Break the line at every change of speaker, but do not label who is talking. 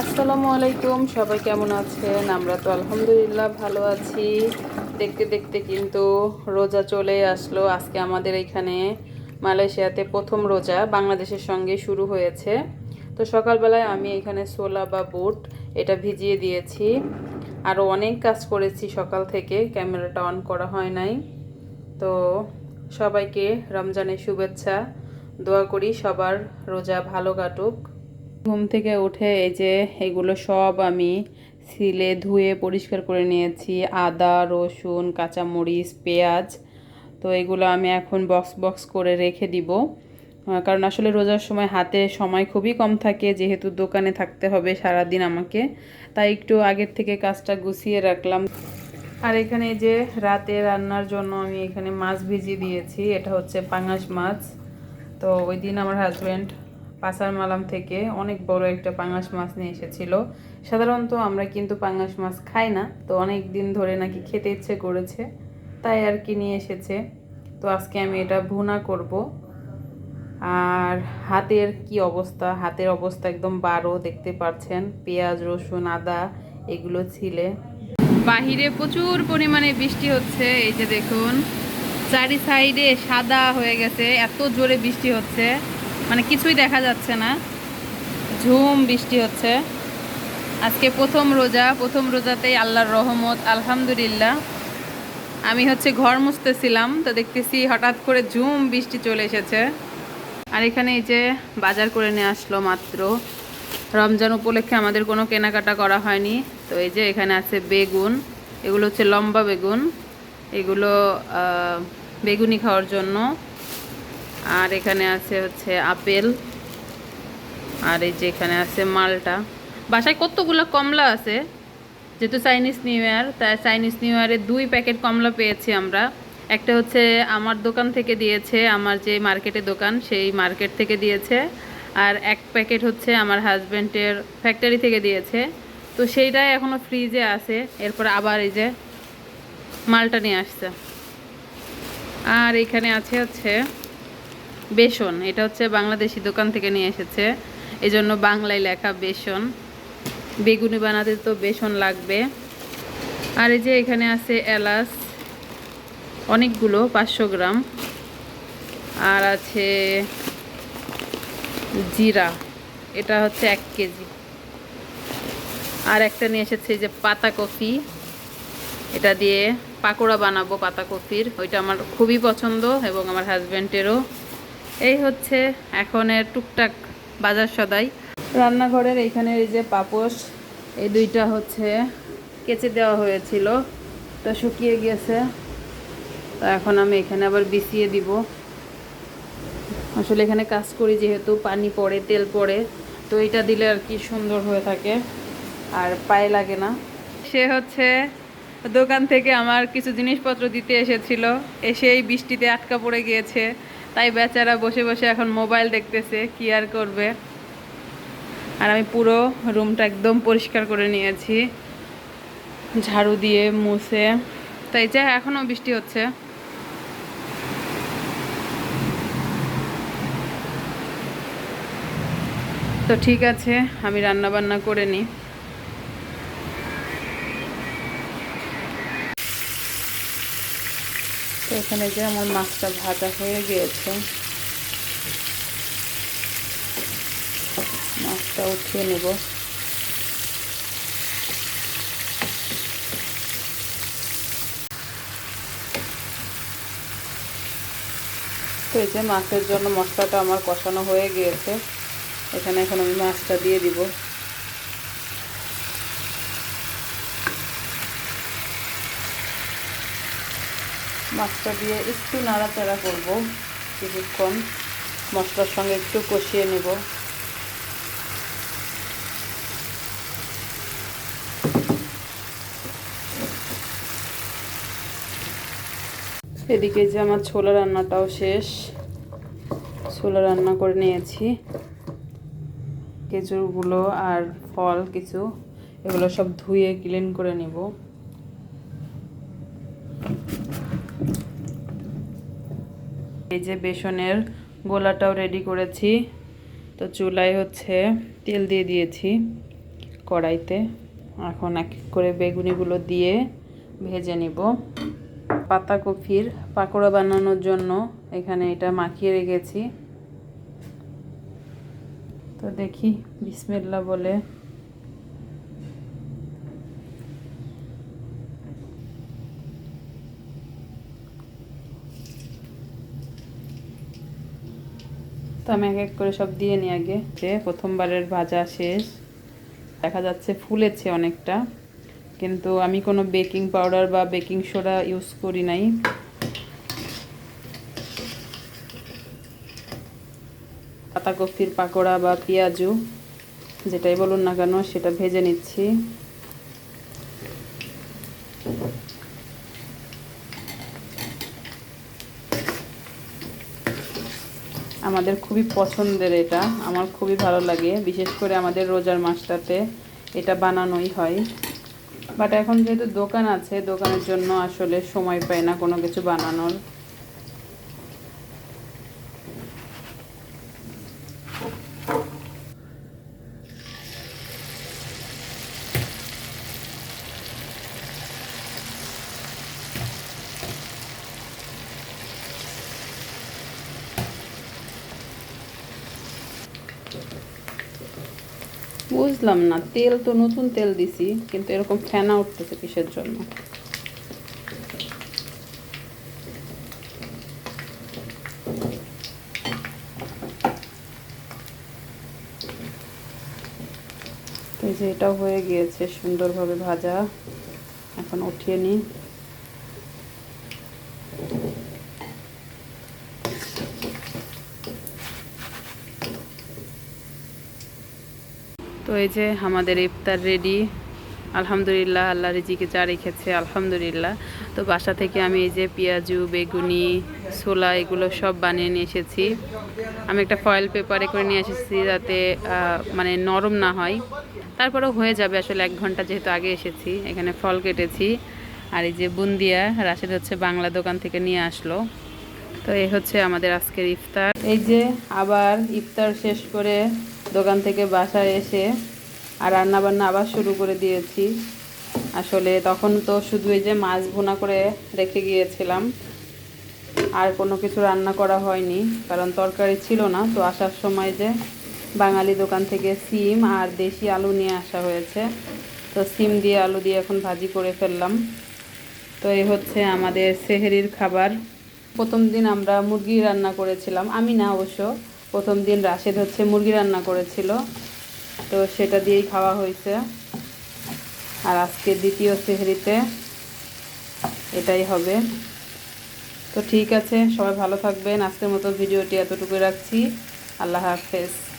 আসসালামু আলাইকুম, সবাই কেমন আছেন? আমরা তো আলহামদুলিল্লাহ ভালো আছি। দেখতে দেখতে কিন্তু রোজা চলে আসলো। আজকে আমাদের এখানে মালয়েশিয়াতে প্রথম রোজা বাংলাদেশের সঙ্গে শুরু হয়েছে। তো সকালবেলায় আমি এখানে সোলা বা বুট এটা ভিজিয়ে দিয়েছি। আরও অনেক কাজ করেছি সকাল থেকে, ক্যামেরাটা অন করা হয় নাই। তো সবাইকে রমজানের শুভেচ্ছা। দোয়া করি সবার রোজা ভালো কাটুক। ঘুম থেকে উঠে এই যে এগুলো সব আমি সিলে ধুয়ে পরিষ্কার করে নিয়েছি। আদা, রসুন, কাঁচামরিচ, পেঁয়াজ, তো এগুলো আমি এখন বক্স বক্স করে রেখে দিব। কারণ আসলে রোজার সময় হাতে সময় খুবই কম থাকে, যেহেতু দোকানে থাকতে হবে সারা দিন আমাকে, তাই একটু আগের থেকে কাজটা গুছিয়ে রাখলাম। আর এখানে যে রাতে রান্নার জন্য আমি এখানে মাছ ভিজিয়ে দিয়েছি, এটা হচ্ছে পাঙাশ মাছ। তো ওই দিন আমার হাজব্যান্ড পাসার মালাম থেকে অনেক বড় একটা পাঙাশ মাছ নিয়ে এসেছিল। সাধারণত আমরা কিন্তু পাঙাশ মাছ খাই না, তো অনেক দিন ধরে নাকি খেতে ইচ্ছে করেছে, তাই আর কি নিয়ে এসেছে। তো আজকে আমি এটা ভুনা করব। আর হাতের কি অবস্থা? হাতের অবস্থা একদম বারো, দেখতে পাচ্ছেন, পেঁয়াজ, রসুন, আদা, এগুলো ছিলে। বাহিরে প্রচুর পরিমাণে বৃষ্টি হচ্ছে, এই যে দেখুন, চারি সাইডে সাদা হয়ে গেছে, এত জোরে বৃষ্টি হচ্ছে। মানে কিছুই দেখা যাচ্ছে না। ঝুম বৃষ্টি হচ্ছে। আজকে প্রথম রোজা, প্রথম রোজাতেই আল্লাহর রহমত, আলহামদুলিল্লাহ। আমি হচ্ছে ঘর মুছতেছিলাম, তো দেখতেছি হঠাৎ করে ঝুম বৃষ্টি চলে এসেছে। আর এখানে এই যে বাজার করে নিয়ে আসলো মাত্র। রমজান উপলক্ষে আমাদের কোনো কেনাকাটা করা হয়নি। তো এই যে এখানে আছে বেগুন, এগুলো হচ্ছে লম্বা বেগুন। এগুলো বেগুনি খাওয়ার জন্য। আর এখানে আছে হচ্ছে আপেল। আর এই যে এখানে আছে মালটা। বাসায় কতগুলো কমলা আছে? যেহেতু চাইনিজ নিউ ইয়ার, তাই চাইনিজ নিউ ইয়ারে দুই প্যাকেট কমলা পেয়েছি আমরা। একটা হচ্ছে আমার দোকান থেকে দিয়েছে, আমার যে মার্কেটের দোকান, সেই মার্কেট থেকে দিয়েছে। আর এক প্যাকেট হচ্ছে আমার হাজব্যান্ডের ফ্যাক্টরি থেকে দিয়েছে। তো সেইটাই এখনও ফ্রিজে আছে। এরপর আবার এই যে মালটা নিয়ে আসছে। আর এখানে আছে হচ্ছে বেসন, এটা হচ্ছে বাংলাদেশি দোকান থেকে নিয়ে এসেছে। এই জন্য বাংলায় লেখা বেসন। বেগুনি বানাতে তো বেসন লাগবে। আর এই যে এখানে আছে এলাচ, অনেকগুলো, পাঁচশো গ্রাম। আর আছে জিরা, এটা হচ্ছে এক কেজি। আর একটা নিয়ে এসেছে যে পাতা কফি। এটা দিয়ে পাকোড়া বানাবো পাতা কফির, ওইটা আমার খুবই পছন্দ এবং আমার হাজব্যান্ডেরও এই হচ্ছে এখনের টুকটাক বাজার সদাই। রান্নাঘরের এইখানে এই যে পাপোশ, এই দুইটা হচ্ছে কেচে দেওয়া হয়েছিল, তো শুকিয়ে গেছে। তো এখন আমি এখানে আবার বিছিয়ে দিব। আসলে এখানে কাজ করি যেহেতু পানি পড়ে, তেল পড়ে, তো এটা দিলে আর কি সুন্দর হয়ে থাকে, আর পায়ে লাগে না। সে হচ্ছে দোকান থেকে আমার কিছু জিনিসপত্র দিতে এসেছিল এসে এই বৃষ্টিতে আটকা পড়ে গিয়েছে। তাই বেচারা বসে বসে এখন মোবাইল দেখতেছে, কি আর করবে? আর আমি পুরো রুমটা একদম পরিষ্কার করে নিয়েছি। ঝাড়ু দিয়ে মুছে। তাই যা এখনও বৃষ্টি হচ্ছে। তো ঠিক আছে, আমি রান্না বান্না করে নিই। এখানে যে আমার মাছটা ভাজা হয়ে গিয়েছে। মাছটা উঠিয়ে নেব। তো এই যে মাছের জন্য মশলাটা আমার কষানো হয়ে গিয়েছে। এখানে এখন আমি মাছটা দিয়ে দিব। মাছটা দিয়ে একটু নাড়াচাড়া করব। কিছুক্ষণ মশলার সঙ্গে একটু কষিয়ে নেব। এদিকে যে আমার ছোলা রান্নাটাও শেষ। ছোলা রান্না করে নিয়েছি। খেজুরগুলো আর ফল কিছু, এগুলো সব ধুয়ে ক্লিন করে নিব। এই যে বেসনের গোলাটাও রেডি করেছি। তো চুলায় হচ্ছে তেল দিয়ে দিয়েছি কড়াইতে। এখন এক করে বেগুনিগুলো দিয়ে ভেজে নিব। পাতাকপির পাকোড়া বানানোর জন্য এখানে এটা মাখিয়ে রেখেছি। তো দেখি বিসমিল্লা বলে তো আমি এক এক করে সব দিয়ে নিই আগে। যে প্রথমবারের ভাজা শেষ। দেখা যাচ্ছে ফুলেছে অনেকটা। কিন্তু আমি কোনো বেকিং পাউডার বা বেকিং সোডা ইউজ করি নাই। পাতাকপির পাকোড়া বা পেঁয়াজু, যেটাই বলুন না কেন, সেটা ভেজে নিচ্ছি। আমাদের খুবই পছন্দের এটা। আমার খুবই ভালো লাগে, বিশেষ করে আমাদের রোজার মাসটাতে এটা বানানোই হয়। বাট এখন যেহেতু দোকান আছে, দোকানের জন্য আসলে সময় পায় না কোনো কিছু বানানোর। বুঝলাম না, তেল তো নতুন তেল দিছি, কিন্তু এরকম ফেনা উঠতেছে কিসের জন্য? তো যে এটাও হয়ে গিয়েছে সুন্দরভাবে ভাজা। এখন উঠিয়ে নিই। তো এই যে আমাদের ইফতার রেডি আলহামদুলিল্লাহ, আল্লাহ রিজিকে যা রেখেছে, আলহামদুলিল্লাহ। তো বাসা থেকে আমি এই যে পেঁয়াজু, বেগুনি, ছোলা, এগুলো সব বানিয়ে নিয়ে এসেছি। আমি একটা ফয়েল পেপারে করে নিয়ে এসেছি যাতে মানে নরম না হয়। তারপরেও হয়ে যাবে, আসলে এক ঘণ্টা যেহেতু আগে এসেছি, এখানে ফল কেটেছি। আর এই যে বুন্দিয়া, রাশেদ হচ্ছে বাংলা দোকান থেকে নিয়ে আসলো। তো এই হচ্ছে আমাদের আজকের ইফতার। এই যে আবার ইফতার শেষ করে দোকান থেকে বাসায় এসে আর রান্না বান্না আবার শুরু করে দিয়েছি। আসলে তখন তো শুধু এই যে মাছ ভুনা করে রেখে গিয়েছিলাম। আর কোনো কিছু রান্না করা হয়নি, কারণ তরকারি ছিল না। তো আসার সময় যে বাঙালি দোকান থেকে সিম আর দেশি আলু নিয়ে আসা হয়েছে। তো সিম দিয়ে আলু দিয়ে এখন ভাজি করে ফেললাম। তো এই হচ্ছে আমাদের সেহেরির খাবার। প্রথম দিন আমরা মুরগি রান্না করেছিলাম। আমি না অবশ্য। প্রথম দিন রাশেদ হচ্ছে মুরগি রান্না করেছিল। তো সেটা দিয়েই খাওয়া হয়েছে। আর আজকে দ্বিতীয় সেহরিতে এটাই হবে। তো ঠিক আছে, সবাই ভালো থাকবেন। আজকের মতো ভিডিওটি এতটুকু রাখছি। আল্লাহ হাফেজ।